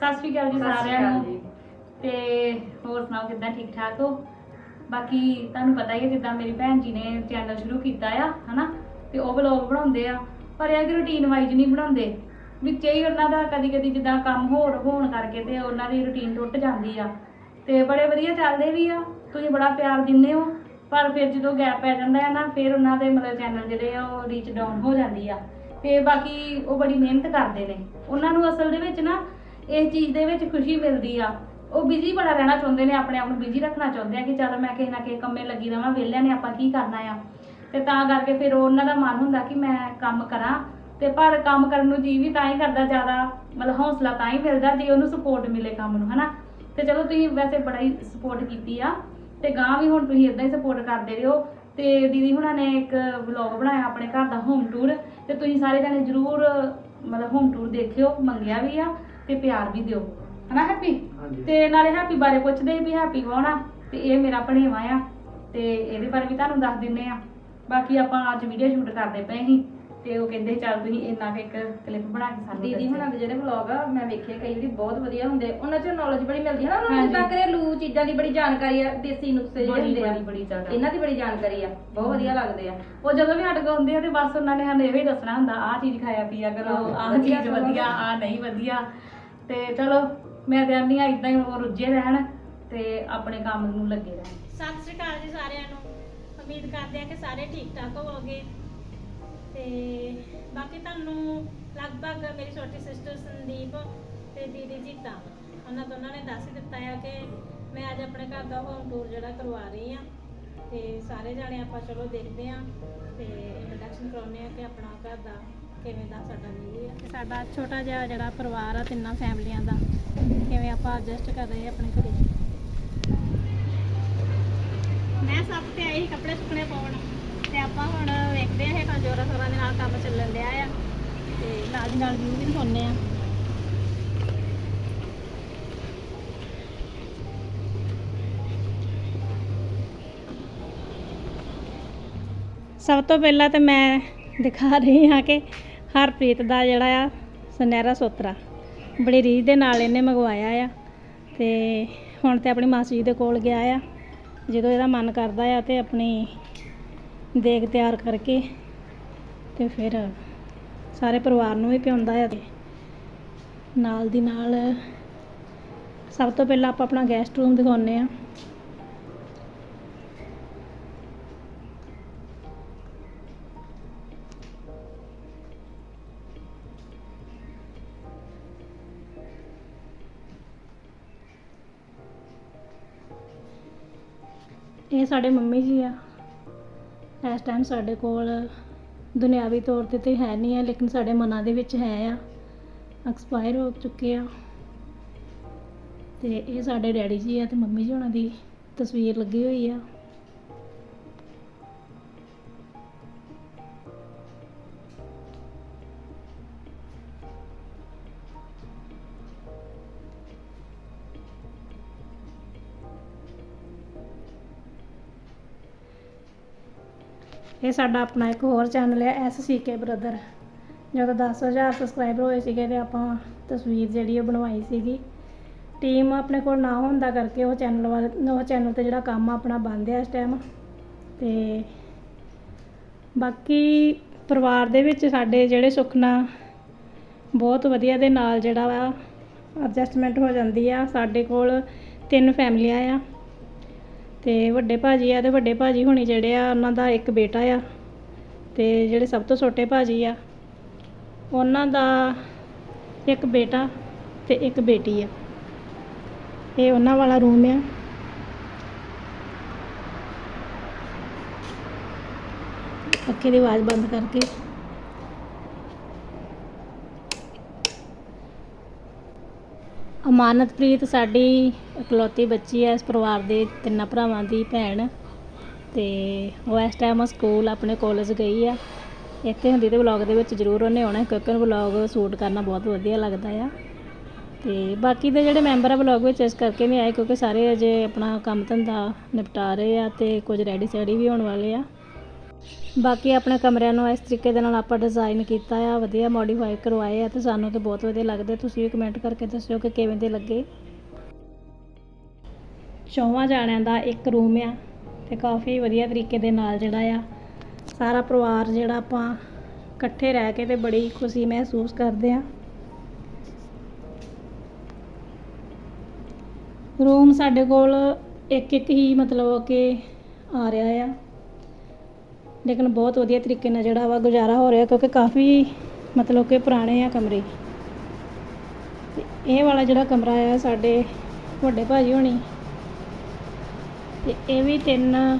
ਸਤਿ ਸ਼੍ਰੀ ਅਕਾਲ ਜੀ ਸਤਿ ਸ਼੍ਰੀ ਸਾਰਿਆਂ ਅਕਾਲ ਨੂੰ। ਜੀ। ਤੇ ਹੋਰ ਸੁਣਾਓ ਕਿੱਦਾਂ ਠੀਕ ਠਾਕ ਹੋ? ਬਾਕੀ ਤੁਹਾਨੂੰ ਪਤਾ ਹੀ ਹੈ ਜਿੱਦਾਂ ਮੇਰੀ ਭੈਣ ਜੀ ਨੇ ਚੈਨਲ ਸ਼ੁਰੂ ਕੀਤਾ ਆ ਹਨਾ? ਤੇ ਉਹ ਵਲੌਗ ਬਣਾਉਂਦੇ ਆ। ਪਰ ਇਹ ਕਿ ਰੁਟੀਨ ਵਾਈਜ਼ ਨਹੀਂ ਬਣਾਉਂਦੇ। ਵਿੱਚੇ ਹੀ ਉਹਨਾਂ ਦਾ ਕਦੀ ਕਦੀ ਜਿੱਦਾਂ ਕੰਮ ਹੋਰ ਹੋਣ ਕਰਕੇ ਤੇ ਉਹਨਾਂ ਦੀ ਰੁਟੀਨ ਟੁੱਟ ਜਾਂਦੀ ਆ। ਤੇ ਬੜੇ ਵਧੀਆ ਚੱਲਦੇ ਵੀ ਆ। ਤੁਸੀਂ ਬੜਾ ਪਿਆਰ ਦਿੰਦੇ ਹੋ। ਪਰ ਫਿਰ ਜਦੋਂ ਗੈਪ ਪੈ ਜਾਂਦਾ ਹੈ ਨਾ ਫਿਰ ਉਹਨਾਂ ਦੇ ਮਤਲਬ ਚੈਨਲ ਜਿਹੜੇ ਆ ਉਹ ਰੀਚ ਡਾਊਨ ਹੋ ਜਾਂਦੀ ਆ। ਤੇ ਬਾਕੀ ਉਹ ਬੜੀ ਮਿਹਨਤ ਕਰਦੇ ਨੇ। ਉਹਨਾਂ ਨੂੰ ਅਸਲ ਦੇ ਵਿੱਚ ਨਾ ਇਸ ਚੀਜ਼ ਦੇ ਵਿੱਚ ਖੁਸ਼ੀ ਮਿਲਦੀ ਆ। ਉਹ ਬਿਜ਼ੀ ਬੜਾ ਰਹਿਣਾ ਚਾਹੁੰਦੇ ਨੇ, ਆਪਣੇ ਆਪ ਨੂੰ ਬਿਜ਼ੀ ਰੱਖਣਾ ਚਾਹੁੰਦੇ ਆ ਕਿ ਚੱਲ ਮੈਂ ਕਿਸੇ ਨਾ ਕਿਸੇ ਕੰਮੇ ਲੱਗੀ ਰਵਾਂ, ਵਿਹਲਿਆਂ ਨੇ ਆਪਾਂ ਕੀ ਕਰਨਾ ਆ। ਤੇ ਤਾਂ ਕਰਕੇ ਫਿਰ ਉਹਨਾਂ ਦਾ ਮਨ ਹੁੰਦਾ ਕਿ ਮੈਂ ਕੰਮ ਕਰਾਂ। ਤੇ ਪਰ ਕੰਮ ਕਰਨ ਨੂੰ ਜੀ ਵੀ ਤਾਂ ਹੀ ਕਰਦਾ ਜ਼ਿਆਦਾ, ਮਤਲਬ ਹੌਸਲਾ ਤਾਂ ਹੀ ਮਿਲਦਾ ਜੇ ਉਹਨੂੰ ਸਪੋਰਟ ਮਿਲੇ ਕੰਮ ਨੂੰ, ਹਨਾ? ਤੇ ਚਲੋ ਤੁਸੀਂ ਵੈਸੇ ਬੜਾ ਹੀ ਸਪੋਰਟ ਕੀਤੀ ਆ। ਤੇ ਗਾਂ ਵੀ ਹੁਣ ਤੁਸੀਂ ਇਦਾਂ ਹੀ ਸਪੋਰਟ ਕਰਦੇ ਰਹੋ। ਤੇ ਦੀਦੀ ਹੁਣਾਂ ਨੇ ਇੱਕ ਵਲੌਗ ਬਣਾਇਆ ਆਪਣੇ ਘਰ ਦਾ ਹੋਮ ਟੂਰ ਤੇ ਤੁਸੀਂ ਸਾਰੇ ਜਣੇ ਜਰੂਰ, ਮਤਲਬ ਹੋਮ ਟੂਰ ਦੇਖਿਓ, ਮੰਗਿਆ ਵੀ ਆ। ਤੇ ਪਿਆਰ ਵੀ ਦਿਓ। ਹਨਾ ਹੈਪੀ? ਹਾਂਜੀ। ਤੇ ਨਾਲੇ ਹੈਪੀ ਬਾਰੇ ਪੁੱਛਦੇ ਸੀ ਵੀ ਹੈਪੀ ਕੌਣ ਆ? ਤੇ ਇਹ ਮੇਰਾ ਭਣੇਵਾ ਆ। ਤੇ ਇਹਦੇ ਬਾਰੇ ਵੀ ਤੁਹਾਨੂੰ ਦੱਸ ਦਿੰਨੇ ਆ। ਬਾਕੀ ਆਪਾਂ ਅੱਜ ਵੀਡੀਓ ਸ਼ੂਟ ਕਰਦੇ ਪਏ ਸੀ। ਤੇ ਉਹ ਕਹਿੰਦੇ ਚੱਲ ਤੁਸੀਂ ਇੰਨਾ ਕੁ ਇੱਕ ਕਲਿੱਪ ਬਣਾ ਕੇ ਸਾਨੂੰ ਦੀਦੀ ਦੱਸਿਓ। ਹੁਣਾਂ ਦੇ ਜਿਹੜੇ ਵਲੌਗ ਆ ਮੈਂ ਵੇਖੇ ਕਈ ਵਾਰੀ ਬਹੁਤ ਵਧੀਆ ਹੁੰਦੇ। ਉਹਨਾਂ 'ਚ ਨੌਲੇਜ ਬੜੀ ਮਿਲਦੀ ਹੈ ਨਾ ਉਹਨਾਂ ਨੂੰ ਹਾਂਜੀ। ਜਿੱਦਾਂ ਘਰੇਲੂ ਚੀਜ਼ਾਂ ਦੀ ਬੜੀ ਜਾਣਕਾਰੀ ਆ ਦੇਸੀ ਨੁਸਖੇ ਜਿਹੜੇ ਬੜੀ ਹੁੰਦੇ ਆ। ਬੜੀ ਬੜੀ ਜ਼ਿਆਦਾ। ਇਹਨਾਂ ਦੀ ਬੜੀ ਜਾਣਕਾਰੀ ਆ ਬਹੁਤ ਵਧੀਆ ਲੱਗਦੇ ਆ। ਉਹ ਜਦੋਂ ਵੀ ਸਾਡੇ ਕੋਲ ਹੁੰਦੇ ਆ ਤੇ ਬਸ ਉਹਨਾਂ ਨੇ ਸਾਨੂੰ ਇਹੋ ਹੀ ਦੱਸਣਾ ਹੁੰਦਾ ਆਹ ਚੀਜ਼ ਖਾਇਆ ਪੀਆ ਕਰੋ ਆਹ ਵਧੀਆ ਚੀਜ਼ ਸਗੋਂ। ਵਧੀਆ ਆਹ ਨਹੀਂ ਵਧੀਆ। ਤੇ ਚਲੋ, ਮੈਂ ਤੇ ਆ ਇਦਾਂ ਹੀ ਉਹ ਰੁੱਝੇ ਰਹਿਣ ਤੇ ਆਪਣੇ ਕੰਮ ਨੂੰ ਲੱਗੇ ਰਹਿਣ। ਸਤਿ ਸ਼੍ਰੀ ਅਕਾਲ ਜੀ ਸਾਰਿਆਂ ਨੂੰ। ਉਮੀਦ ਕਰਦੇ ਆ ਕਿ ਸਾਰੇ ਠੀਕ ਠਾਕ ਹੋਵੋਗੇ। ਤੇ ਬਾਕੀ ਤੁਹਾਨੂੰ ਲਗਭਗ ਮੇਰੀ ਛੋਟੀ ਸਿਸਟਰ ਸੰਦੀਪ ਤੇ ਦੀਦੀ ਜੀਤਾ, ਉਹਨਾਂ ਦੋਨਾਂ ਨੇ ਦੱਸ ਦਿੱਤਾ ਆ ਕਿ ਮੈਂ ਅੱਜ ਆਪਣੇ ਘਰ ਦਾ ਹੋਮ ਟੂਰ ਜਿਹੜਾ ਕਰਵਾ ਰਹੀ ਆ। ਤੇ ਸਾਰੇ ਜਾਣੇ ਆਪਾਂ ਚਲੋ ਦੇਖਦੇ ਆ ਤੇ ਇੰਟਰੋਡਕਸ਼ਨ ਕਰਾਉਂਦੇ ਆ ਕਿ ਆਪਣਾ ਘਰ ਦਾ ਕਿਵੇਂ ਦਾ ਸਾਡਾ ਵਿਊ ਆ? ਤੇ ਸਾਡਾ ਛੋਟਾ ਜਿਹਾ ਜਿਹੜਾ ਪਰਿਵਾਰ ਆ, ਤਿੰਨਾਂ ਫੈਮਲੀਆਂ ਦਾ, ਕਿਵੇਂ ਆਪਾਂ ਐਡਜਸਟ ਕਰ ਰਹੇ ਆ ਆਪਣੇ ਘਰੇ ਮੈਂ ਸਭ ਤੇ ਆਈ ਸੀ ਕੱਪੜੇ ਸੁੱਕਣੇ ਪਾਉਣ। ਤੇ ਆਪਾਂ ਹੁਣ ਵੇਖਦੇ ਆ ਇਹ ਤਾਂ ਜੋਰਾਂ ਦੇ ਨਾਲ ਕੰਮ ਚੱਲਣ ਡਿਆ ਆ। ਤੇ ਨਾਲ ਦੀ ਨਾਲ ਵੀਊ ਵੀ ਦਿਖਾਉਂਦੇ ਆ। ਸਭ ਤੋਂ ਪਹਿਲਾਂ ਤੇ ਮੈਂ ਦਿਖਾ ਰਹੀ ਹਾਂ ਕਿ ਹਰਪ੍ਰੀਤ ਦਾ ਜਿਹੜਾ ਆ, ਸੁਨਹਿਰਾ ਸੋਤਰਾ। ਬੜੀ ਰੀਝ ਦੇ ਨਾਲ ਇਹਨੇ ਮੰਗਵਾਇਆ ਆ ਤੇ ਹੁਣ ਤੇ ਆਪਣੀ ਮਾਸੀ ਜੀ ਦੇ ਕੋਲ ਗਿਆ ਆ। ਜਦੋਂ ਇਹਦਾ ਮਨ ਕਰਦਾ ਆ ਤੇ ਆਪਣੀ ਦੇਗ ਤਿਆਰ ਕਰਕੇ ਤੇ ਫਿਰ ਸਾਰੇ ਪਰਿਵਾਰ ਨੂੰ ਵੀ ਪਿਆਉਂਦਾ ਆ ਤੇ ਨਾਲ ਦੀ ਨਾਲ ਸਭ ਤੋਂ ਪਹਿਲਾਂ ਆਪਾਂ ਆਪਣਾ ਗੈਸਟ ਰੂਮ ਦਿਖਾਉਂਦੇ ਆ। ਇਹ ਸਾਡੇ ਮੰਮੀ ਜੀ ਆ। ਇਸ ਟਾਈਮ ਸਾਡੇ ਕੋਲ ਦੁਨਿਆਵੀ ਤੌਰ ਤੇ ਤੇ ਹੈ ਨਹੀਂ ਆ, ਲੇਕਿਨ ਸਾਡੇ ਮਨਾਂ ਦੇ ਵਿੱਚ ਹੈ ਆ। ਐਕਸਪਾਇਰ ਹੋ ਚੁੱਕੇ ਆ। ਤੇ ਇਹ ਸਾਡੇ ਡੈਡੀ ਜੀ ਆ ਤੇ ਮੰਮੀ ਜੀ ਉਹਨਾਂ ਦੀ ਤਸਵੀਰ ਲੱਗੀ ਹੋਈ ਆ। ਇਹ ਸਾਡਾ ਆਪਣਾ ਇੱਕ ਹੋਰ ਚੈਨਲ ਹੈ ਐਸ ਸੀ ਕੇ ਬ੍ਰਦਰ ਜਦੋਂ 10000 ਸਬਸਕ੍ਰਾਈਬਰ ਹੋਏ ਸੀਗੇ ਤੇ ਆਪਾਂ ਤਸਵੀਰ ਜਿਹੜੀ ਉਹ ਬਣਵਾਈ ਸੀਗੀ। ਟੀਮ ਆਪਣੇ ਕੋਲ ਨਾ ਹੋਣ ਦਾ ਕਰਕੇ ਉਹ ਚੈਨਲ ਵਾਲੇ, ਉਹ ਚੈਨਲ ਤੇ ਜਿਹੜਾ ਕੰਮ ਆਪਣਾ ਬੰਦ ਹੈ ਇਸ ਟਾਈਮ ਤੇ ਬਾਕੀ ਪਰਿਵਾਰ ਦੇ ਵਿੱਚ ਸਾਡੇ ਜਿਹੜੇ ਸੁਖਨਾ ਬਹੁਤ ਵਧੀਆ ਦੇ ਨਾਲ ਜਿਹੜਾ ਵਾ ਐਡਜਸਟਮੈਂਟ ਹੋ ਜਾਂਦੀ ਆ। ਸਾਡੇ ਕੋਲ ਤਿੰਨ ਫੈਮਲੀਆਂ ਆ। ਤੇ ਵੱਡੇ ਭਾਜੀ ਆ ਤੇ ਵੱਡੇ ਭਾਜੀ ਹੁਣੀ ਜਿਹੜੇ ਆ, ਉਹਨਾਂ ਦਾ ਇੱਕ ਬੇਟਾ ਆ ਤੇ ਜਿਹੜੇ ਸਭ ਤੋਂ ਛੋਟੇ ਭਾਜੀ ਆ, ਉਹਨਾਂ ਦਾ ਇੱਕ ਬੇਟਾ ਤੇ ਇੱਕ ਬੇਟੀ ਆ। ਇਹ ਉਹਨਾਂ ਵਾਲਾ ਰੂਮ ਆ। ਪੱਖੇ ਦੀ ਆਵਾਜ਼ ਬੰਦ ਕਰਕੇ। ਅਮਾਨਤਪ੍ਰੀਤ ਸਾਡੀ ਇਕਲੌਤੀ ਬੱਚੀ ਹੈ, ਇਸ ਪਰਿਵਾਰ ਦੇ ਤਿੰਨਾਂ ਭਰਾਵਾਂ ਦੀ ਭੈਣ। ਤੇ ਉਹ ਇਸ ਟਾਈਮ ਸਕੂਲ ਆਪਣੇ ਕਾਲਜ ਗਈ ਆ। ਇੱਥੇ ਹੁੰਦੀ ਤੇ ਵਲੌਗ ਦੇ ਵਿੱਚ ਜ਼ਰੂਰ ਉਹਨੇ ਆਉਣਾ, ਕਿਉਂਕਿ ਉਹਨੂੰ ਵਲੌਗ ਸ਼ੂਟ ਕਰਨਾ ਬਹੁਤ ਵਧੀਆ ਲੱਗਦਾ ਆ। ਤੇ ਬਾਕੀ ਦੇ ਜਿਹੜੇ ਮੈਂਬਰ ਆ ਵਲੌਗ ਵਿੱਚ, ਇਸ ਕਰਕੇ ਨਹੀਂ ਆਏ, ਕਿਉਂਕਿ ਸਾਰੇ ਅਜੇ ਆਪਣਾ ਕੰਮ ਧੰਦਾ ਨਿਪਟਾ ਰਹੇ ਆ ਤੇ ਕੁਝ ਰੈਡੀ ਸੈਡੀ ਵੀ ਹੋਣ ਵਾਲੇ ਆ। ਬਾਕੀ ਆਪਣੇ ਕਮਰਿਆਂ ਨੂੰ ਇਸ ਤਰੀਕੇ ਦੇ ਨਾਲ ਆਪਾਂ ਡਿਜ਼ਾਈਨ ਕੀਤਾ ਆ, ਵਧੀਆ ਮੋਡੀਫਾਈ ਕਰਵਾਏ ਆ ਤੇ ਸਾਨੂੰ ਤੇ ਬਹੁਤ ਵਧੀਆ ਲੱਗਦੇ। ਤੁਸੀਂ ਵੀ ਕਮੈਂਟ ਕਰਕੇ ਦੱਸਿਓ ਕਿ ਕਿਵੇਂ ਦੇ ਲੱਗੇ। ਚੌਵਾਂ ਜਾਣਿਆਂ ਦਾ ਇੱਕ ਰੂਮ ਆ ਤੇ ਕਾਫੀ ਵਧੀਆ ਤਰੀਕੇ ਦੇ ਨਾਲ ਜਿਹੜਾ ਆ, ਸਾਰਾ ਪਰਿਵਾਰ ਜਿਹੜਾ ਆਪਾਂ ਇਕੱਠੇ ਰਹਿ ਕੇ ਤੇ ਬੜੀ ਖੁਸ਼ੀ ਮਹਿਸੂਸ ਕਰਦੇ ਆ। ਰੂਮ ਸਾਡੇ ਕੋਲ ਇੱਕ ਇੱਕ ਹੀ ਮਤਲਬ ਕਿ ਆ ਰਿਹਾ ਆ। ਲੇਕਿਨ ਬਹੁਤ ਵਧੀਆ ਤਰੀਕੇ ਨਾਲ ਜਿਹੜਾ ਵਾ ਗੁਜ਼ਾਰਾ ਹੋ ਰਿਹਾ ਕਿਉਂਕਿ ਕਾਫੀ ਮਤਲਬ ਕਿ ਪੁਰਾਣੇ ਆ ਕਮਰੇ। ਤੇ ਇਹ ਵਾਲਾ ਜਿਹੜਾ ਕਮਰਾ ਆ ਸਾਡੇ ਵੱਡੇ ਭਾਜੀ ਹੋਣੀ, ਤੇ ਇਹ ਵੀ ਤਿੰਨ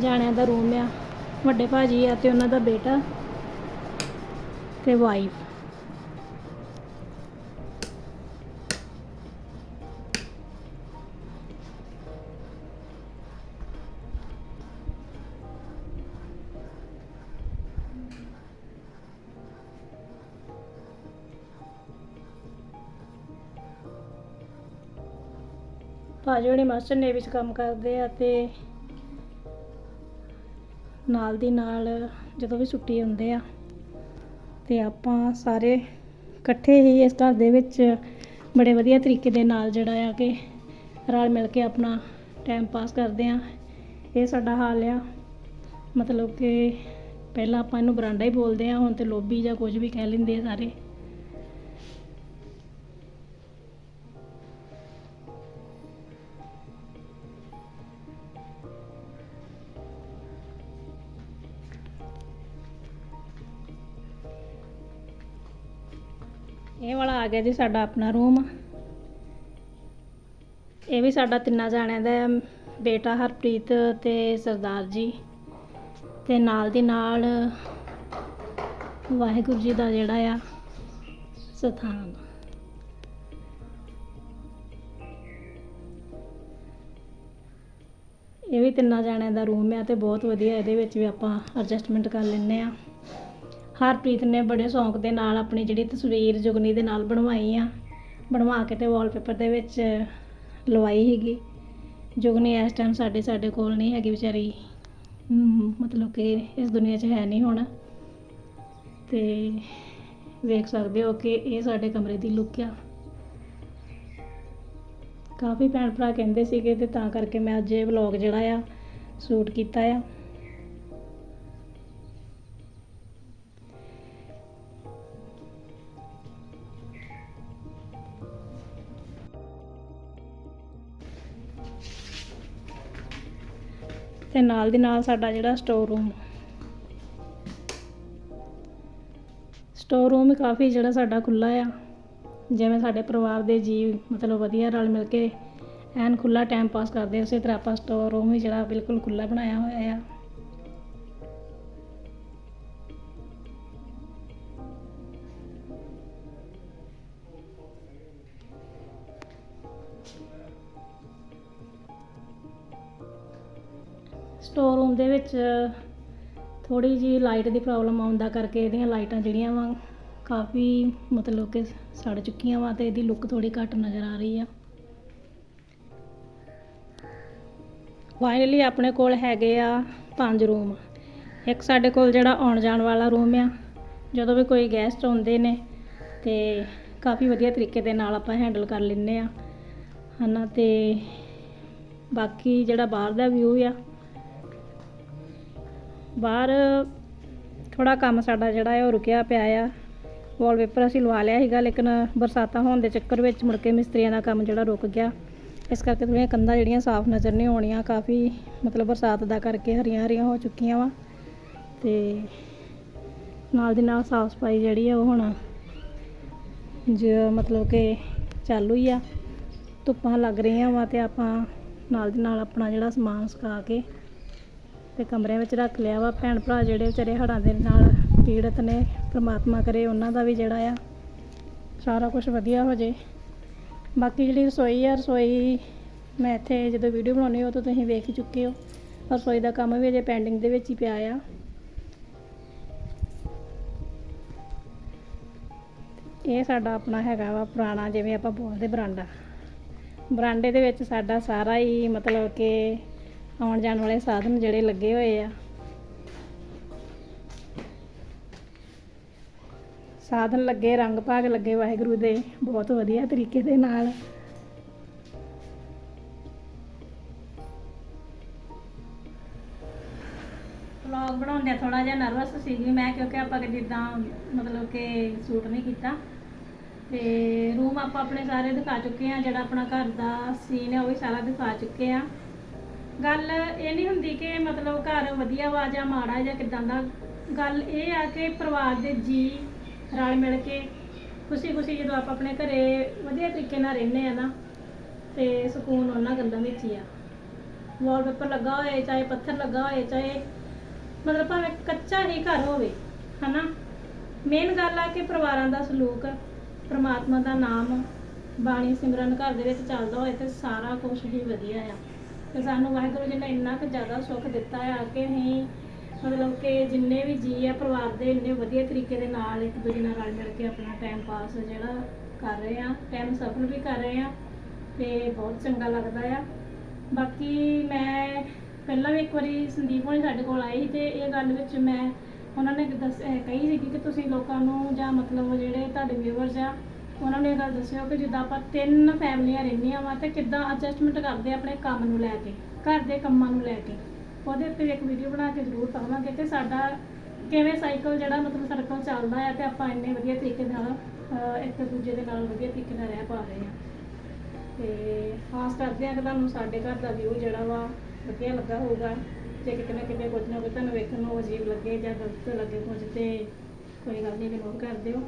ਜਾਣਿਆਂ ਦਾ ਰੂਮ ਆ, ਵੱਡੇ ਭਾਜੀ ਆ ਤੇ ਉਹਨਾਂ ਦਾ ਬੇਟਾ ਤੇ ਵਾਈਫ ਭਾਜੀ ਹੋਣੀ ਮਾਸਟਰ ਨੇਵੀ ਵਿੱਚ ਕੰਮ ਕਰਦੇ ਆ ਤੇ ਨਾਲ ਦੀ ਨਾਲ ਜਦੋਂ ਵੀ ਛੁੱਟੀ ਹੁੰਦੇ ਆ ਤੇ ਆਪਾਂ ਸਾਰੇ ਇਕੱਠੇ ਹੀ ਇਸ ਘਰ ਦੇ ਵਿੱਚ ਬੜੇ ਵਧੀਆ ਤਰੀਕੇ ਦੇ ਨਾਲ ਜਿਹੜਾ ਆ ਕਿ ਰਲ ਮਿਲ ਕੇ ਆਪਣਾ ਟਾਈਮ ਪਾਸ ਕਰਦੇ ਆ। ਇਹ ਸਾਡਾ ਹਾਲ ਆ। ਮਤਲਬ ਕਿ ਪਹਿਲਾਂ ਆਪਾਂ ਇਹਨੂੰ ਬਰਾਂਡਾ ਹੀ ਬੋਲਦੇ ਆ, ਹੁਣ ਤੇ ਲੋਬੀ ਜਾਂ ਕੁਝ ਵੀ ਕਹਿ ਲੈਂਦੇ ਆ ਸਾਰੇ। ਇਹ ਵਾਲਾ ਆ ਗਿਆ ਜੀ ਸਾਡਾ ਆਪਣਾ ਰੂਮ। ਇਹ ਵੀ ਸਾਡਾ ਤਿੰਨਾਂ ਜਾਣਿਆਂ ਦਾ ਬੇਟਾ ਹਰਪ੍ਰੀਤ ਤੇ ਸਰਦਾਰ ਜੀ। ਤੇ ਨਾਲ ਦੀ ਨਾਲ ਵਾਹਿਗੁਰੂ ਜੀ ਦਾ ਜਿਹੜਾ ਆ, ਸਥਾਨ। ਇਹ ਵੀ ਤਿੰਨਾਂ ਜਾਣਿਆਂ ਦਾ ਰੂਮ ਆ ਤੇ ਬਹੁਤ ਵਧੀਆ ਇਹਦੇ ਵਿੱਚ ਵੀ ਆਪਾਂ ਐਡਜਸਟਮੈਂਟ ਕਰ ਲੈਂਦੇ ਆ। ਹਰਪ੍ਰੀਤ ਨੇ ਬੜੇ ਸ਼ੌਂਕ ਦੇ ਨਾਲ ਆਪਣੀ ਜਿਹੜੀ ਤਸਵੀਰ ਜੁਗਨੀ ਦੇ ਨਾਲ ਬਣਵਾਈ ਆ, ਬਣਵਾ ਕੇ ਤੇ ਵਾਲਪੇਪਰ ਦੇ ਵਿੱਚ ਲਵਾਈ ਹੈਗੀ ਜੁਗਨੀ ਇਸ ਟਾਈਮ ਸਾਡੇ ਸਾਡੇ ਕੋਲ ਨਹੀਂ ਹੈਗੀ ਵਿਚਾਰੀ। ਮਤਲਬ ਕਿ ਇਸ ਦੁਨੀਆ 'ਚ ਹੈ ਨਹੀਂ ਹੁਣ। ਤੇ ਵੇਖ ਸਕਦੇ ਹੋ ਕਿ ਇਹ ਸਾਡੇ ਕਮਰੇ ਦੀ ਲੁੱਕ ਆ। ਕਾਫੀ ਭੈਣ ਭਰਾ ਕਹਿੰਦੇ ਸੀਗੇ ਤੇ ਤਾਂ ਕਰਕੇ ਮੈਂ ਅੱਜ ਇਹ ਵਲੌਗ ਜਿਹੜਾ ਆ ਸ਼ੂਟ ਕੀਤਾ ਆ। ਤੇ ਨਾਲ ਦੀ ਨਾਲ ਸਾਡਾ ਜਿਹੜਾ ਸਟੋਰ ਰੂਮ ਸਟੋਰ ਰੂਮ ਕਾਫੀ ਜਿਹੜਾ ਸਾਡਾ ਖੁੱਲਾ ਆ। ਜਿਵੇਂ ਸਾਡੇ ਪਰਿਵਾਰ ਦੇ ਜੀਵ ਮਤਲਬ ਵਧੀਆ ਰਲ ਮਿਲ ਕੇ ਐਨ ਖੁੱਲਾ ਟਾਈਮ ਪਾਸ ਕਰਦੇ ਆ, ਉਸੇ ਤਰ੍ਹਾਂ ਆਪਾਂ ਸਟੋਰ ਰੂਮ ਵੀ ਜਿਹੜਾ ਬਿਲਕੁਲ ਖੁੱਲਾ ਬਣਾਇਆ ਹੋਇਆ ਆ। ਸਟੋਰ ਰੂਮ ਦੇ ਵਿੱਚ ਥੋੜੀ ਜੀ ਲਾਈਟ ਦੀ ਪ੍ਰੋਬਲਮ ਆਉਂਦਾ ਕਰਕੇ ਇਹਦੀਆਂ ਲਾਈਟਾਂ ਜਿਹੜੀਆਂ ਵਾ ਕਾਫੀ ਮਤਲਬ ਕਿ ਸੜ ਚੁੱਕੀਆਂ ਵਾ ਤੇ ਇਹਦੀ ਲੁੱਕ ਥੋੜੀ ਘੱਟ ਨਜ਼ਰ ਆ ਰਹੀ ਆ। ਫਾਈਨਲੀ ਆਪਣੇ ਕੋਲ ਹੈਗੇ ਆ ਪੰਜ ਰੂਮ ਇੱਕ ਸਾਡੇ ਕੋਲ ਜਿਹੜਾ ਆਉਣ ਜਾਣ ਵਾਲਾ ਰੂਮ ਆ, ਜਦੋਂ ਵੀ ਕੋਈ ਗੈਸਟ ਆਉਂਦੇ ਨੇ ਤੇ ਕਾਫੀ ਵਧੀਆ ਤਰੀਕੇ ਦੇ ਨਾਲ ਆਪਾਂ ਹੈਂਡਲ ਕਰ ਲੈਂਦੇ ਆ। ਹਨਾ ਤੇ ਬਾਕੀ ਜਿਹੜਾ ਬਾਹਰ ਦਾ ਵਿਊ ਆ ਬਾਹਰ ਥੋੜਾ ਕੰਮ ਸਾਡਾ ਜਿਹੜਾ ਹੈ ਉਹ ਰੁਕਿਆ ਪਿਆ ਆ। ਵਾਲਪੇਪਰ ਅਸੀਂ ਲਵਾ ਲਿਆ ਸੀਗਾ, ਲੇਕਿਨ ਬਰਸਾਤਾਂ ਹੋਣ ਦੇ ਚੱਕਰ ਵਿੱਚ ਮੁੜ ਕੇ ਮਿਸਤਰੀਆਂ ਦਾ ਕੰਮ ਜਿਹੜਾ ਰੁਕ ਗਿਆ। ਇਸ ਕਰਕੇ ਥੋੜ੍ਹੀਆਂ ਕੰਧਾਂ ਜਿਹੜੀਆਂ ਸਾਫ਼ ਨਜ਼ਰ ਨਹੀਂ ਆਉਣੀਆਂ, ਕਾਫੀ ਮਤਲਬ ਬਰਸਾਤ ਦਾ ਕਰਕੇ ਹਰੀਆਂ ਹਰੀਆਂ ਹੋ ਚੁੱਕੀਆਂ ਵਾ। ਤੇ ਨਾਲ ਦੀ ਨਾਲ ਸਾਫ਼ ਸਫ਼ਾਈ ਜਿਹੜੀ ਆ ਉਹ ਹੁਣ ਜ ਮਤਲਬ ਕਿ ਚਾਲੂ ਹੀ ਆ। ਧੁੱਪਾਂ ਲੱਗ ਰਹੀਆਂ ਵਾ ਤੇ ਆਪਾਂ ਨਾਲ ਦੀ ਨਾਲ ਆਪਣਾ ਜਿਹੜਾ ਸਮਾਨ ਸੁਕਾ ਕੇ ਤੇ ਕਮਰਿਆਂ ਵਿੱਚ ਰੱਖ ਲਿਆ ਵਾ। ਭੈਣ ਭਰਾ ਜਿਹੜੇ ਵਿਚਾਰੇ ਹੜ੍ਹਾਂ ਦੇ ਨਾਲ ਪੀੜਤ ਨੇ, ਪ੍ਰਮਾਤਮਾ ਕਰੇ, ਉਹਨਾਂ ਦਾ ਵੀ ਜਿਹੜਾ ਆ, ਸਾਰਾ ਕੁਝ ਵਧੀਆ ਹੋ ਜੇ। ਬਾਕੀ ਜਿਹੜੀ ਰਸੋਈ ਆ, ਰਸੋਈ ਮੈਂ ਇੱਥੇ ਜਦੋਂ ਵੀਡੀਓ ਬਣਾਉਣੀ ਉਹ ਤਾਂ ਤੁਸੀਂ ਵੇਖ ਚੁੱਕੇ ਹੋ। ਰਸੋਈ ਦਾ ਕੰਮ ਵੀ ਅਜੇ ਪੈਂਡਿੰਗ ਦੇ ਵਿੱਚ ਹੀ ਪਿਆ ਆ। ਇਹ ਸਾਡਾ ਆਪਣਾ ਹੈਗਾ ਵਾ ਪੁਰਾਣਾ, ਜਿਵੇਂ ਆਪਾਂ ਬੋਲਦੇ ਬਰਾਂਡਾ। ਬਰਾਂਡੇ ਦੇ ਵਿੱਚ ਸਾਡਾ ਸਾਰਾ ਹੀ ਮਤਲਬ ਕਿ ਆਉਣ ਜਾਣ ਵਾਲੇ ਸਾਧਨ ਜਿਹੜੇ ਲੱਗੇ ਹੋਏ ਆ। ਸਾਧਨ ਲੱਗੇ, ਰੰਗ ਭਾਗ ਲੱਗੇ ਵਾਹਿਗੁਰੂ ਦੇ ਬਹੁਤ ਵਧੀਆ ਤਰੀਕੇ ਦੇ ਨਾਲ। ਵਲੌਗ ਬਣਾਉਂਦੇ ਥੋੜਾ ਜਿਹਾ ਨਰਵਸ ਸੀਗੀ ਮੈਂ ਕਿਉਂਕਿ ਆਪਾਂ ਜਿੱਦਾਂ ਮਤਲਬ ਕਿ ਸੂਟ ਨਹੀਂ ਕੀਤਾ। ਤੇ ਰੂਮ ਆਪਾਂ ਆਪਣੇ ਸਾਰੇ ਦਿਖਾ ਚੁੱਕੇ ਆ, ਜਿਹੜਾ ਆਪਣਾ ਘਰ ਦਾ ਸੀਨ ਹੈ ਉਹ ਵੀ ਸਾਰਾ ਦਿਖਾ ਚੁੱਕੇ ਆ। ਗੱਲ ਇਹ ਨਹੀਂ ਹੁੰਦੀ ਕਿ ਮਤਲਬ ਘਰ ਵਧੀਆ ਵਾ ਜਾਂ ਮਾੜਾ ਜਾਂ ਕਿਦਾਂ ਦਾ। ਗੱਲ ਇਹ ਆ ਕਿ ਪਰਿਵਾਰ ਦੇ ਜੀ ਰਲ ਮਿਲ ਕੇ ਖੁਸ਼ੀ ਖੁਸ਼ੀ ਜਦੋਂ ਆਪਾਂ ਆਪਣੇ ਘਰੇ ਵਧੀਆ ਤਰੀਕੇ ਨਾਲ ਰਹਿੰਦੇ ਆ ਨਾ, ਤੇ ਸਕੂਨ ਉਹਨਾਂ ਗੱਲਾਂ ਵਿੱਚ ਹੀ ਆ। ਵਾਲਪੇਪਰ ਲੱਗਾ ਹੋਏ, ਚਾਹੇ ਪੱਥਰ ਲੱਗਾ ਹੋਏ, ਚਾਹੇ ਮਤਲਬ ਭਾਵੇਂ ਕੱਚਾ ਹੀ ਘਰ ਹੋਵੇ, ਹਨਾ? ਮੇਨ ਗੱਲ ਆ ਕਿ ਪਰਿਵਾਰਾਂ ਦਾ ਸਲੂਕ, ਪ੍ਰਮਾਤਮਾ ਦਾ ਨਾਮ, ਬਾਣੀ ਸਿਮਰਨ ਘਰ ਦੇ ਵਿੱਚ ਚੱਲਦਾ ਹੋਏ ਤੇ ਸਾਰਾ ਕੁਝ ਹੀ ਵਧੀਆ ਆ। ਤੇ ਸਾਨੂੰ ਵਾਹਿਗੁਰੂ ਜੀ ਨੇ ਇੰਨਾ ਕੁ ਜ਼ਿਆਦਾ ਸੁੱਖ ਦਿੱਤਾ ਆ ਕਿ ਅਸੀਂ ਮਤਲਬ ਕਿ ਜਿੰਨੇ ਵੀ ਜੀ ਆ, ਪਰਿਵਾਰ ਦੇ ਇੰਨੇ ਵਧੀਆ ਤਰੀਕੇ ਦੇ ਨਾਲ ਇੱਕ ਦੂਜੇ ਨਾਲ ਰਲ ਮਿਲ ਕੇ ਆਪਣਾ ਟਾਈਮ ਪਾਸ ਜਿਹੜਾ ਕਰ ਰਹੇ ਆ ਟਾਈਮ ਸਫਲ ਵੀ ਕਰ ਰਹੇ ਆ ਤੇ ਬਹੁਤ ਚੰਗਾ ਲੱਗਦਾ ਆ। ਬਾਕੀ ਮੈਂ ਪਹਿਲਾਂ ਵੀ ਇੱਕ ਵਾਰੀ ਸੰਦੀਪ ਹੋਣੀ ਸਾਡੇ ਕੋਲ ਆਏ ਸੀ ਤੇ ਇਹ ਗੱਲ ਵਿੱਚ ਮੈਂ ਉਹਨਾਂ ਨੇ ਦੱਸ ਕਹੀ ਸੀ ਕਿ ਤੁਸੀਂ ਲੋਕਾਂ ਨੂੰ ਜਾਂ ਮਤਲਬ ਜਿਹੜੇ ਤੁਹਾਡੇ ਵਿਊਅਰਸ ਆ ਉਹਨਾਂ ਨੂੰ ਇਹ ਗੱਲ ਦੱਸਿਓ ਕਿ ਜਿੱਦਾਂ ਆਪਾਂ ਤਿੰਨ ਫੈਮਲੀਆਂ ਰਹਿੰਦੀਆਂ ਵਾ ਤੇ ਕਿੱਦਾਂ ਐਡਜਸਟਮੈਂਟ ਕਰਦੇ ਆਪਣੇ ਕੰਮ ਨੂੰ ਲੈ ਕੇ, ਘਰ ਦੇ ਕੰਮਾਂ ਨੂੰ ਲੈ ਕੇ। ਉਹਦੇ ਉੱਤੇ ਇੱਕ ਵੀਡੀਓ ਬਣਾ ਕੇ ਜ਼ਰੂਰ ਪਾਵਾਂਗੇ ਤੇ ਸਾਡਾ ਕਿਵੇਂ ਸਾਈਕਲ ਜਿਹੜਾ ਮਤਲਬ ਸਰਕਲ ਚੱਲਦਾ ਹੈ ਤੇ ਆਪਾਂ ਇੰਨੇ ਵਧੀਆ ਤਰੀਕੇ ਨਾਲ ਇੱਕ ਦੂਜੇ ਦੇ ਨਾਲ ਵਧੀਆ ਤਰੀਕੇ ਨਾਲ ਰਹਿ ਪਾ ਰਹੇ ਹਾਂ ਤੇ ਆਸ ਕਰਦੇ ਹਾਂ ਕਿ ਤੁਹਾਨੂੰ ਸਾਡੇ ਘਰ ਦਾ ਵਿਊ ਜਿਹੜਾ ਵਾ ਵਧੀਆ ਲੱਗਾ ਹੋਊਗਾ। ਜੇ ਕਿਤੇ ਨਾ ਕਿਤੇ ਕੁਝ ਨਾ ਕੁਝ ਤੁਹਾਨੂੰ ਵੇਖਣ ਨੂੰ ਅਜੀਬ ਲੱਗੇ ਜਾਂ ਗਲਤ ਲੱਗੇ ਕੁਝ ਤੇ ਕੋਈ ਗੱਲ ਨਹੀਂ ਇਗਨੋਰ ਕਰ ਦਿਓ।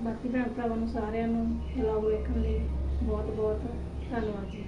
ਬਾਕੀ ਭੈਣ ਭਰਾਵਾਂ ਨੂੰ ਸਾਰਿਆਂ ਨੂੰ ਵਲੌਗ ਵੇਖਣ ਲਈ ਬਹੁਤ ਬਹੁਤ ਧੰਨਵਾਦ ਜੀ।